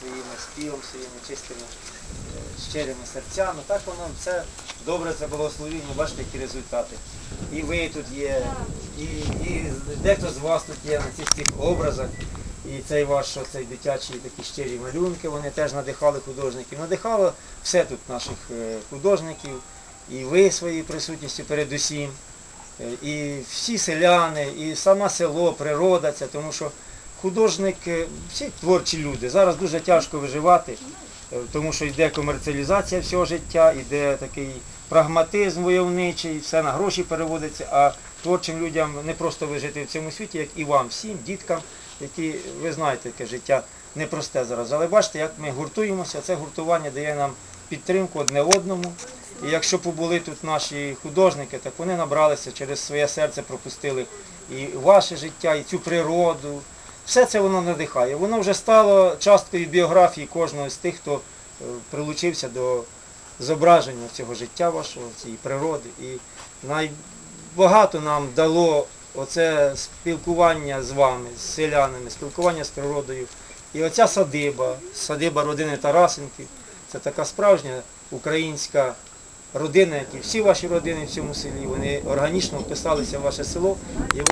своїми співом, своїми чистими е, щирими серцями. Так воно все добре, це благословіння, бачите, які результати. І ви тут є, і, і дехто з вас тут є на цих цих образах. І цей ваш цей дитячі такі щирі малюнки, вони теж надихали художників. Надихало все тут наших е, художників, і ви своєю присутністю передусім, е, і всі селяни, і саме село, природа це, тому що художник, е, всі творчі люди. Зараз дуже тяжко виживати, е, тому що йде комерціалізація всього життя, йде такий прагматизм войовничий, все на гроші переводиться, а творчим людям не просто вижити в цьому світі, як і вам, всім, діткам, які, ви знаєте, таке життя непросте зараз. Але бачите, як ми гуртуємося, це гуртування дає нам підтримку одне одному. І якщо побули тут наші художники, так вони набралися через своє серце, пропустили і ваше життя, і цю природу. Все це воно надихає. Воно вже стало часткою біографії кожного з тих, хто е, прилучився до зображення цього життя вашого, цієї природи. І найбагато нам дало оце спілкування з вами, з селянами, спілкування з природою. І оця садиба, садиба родини Тарасенків, це така справжня українська родина, як і всі ваші родини в цьому селі, вони органічно вписалися в ваше село.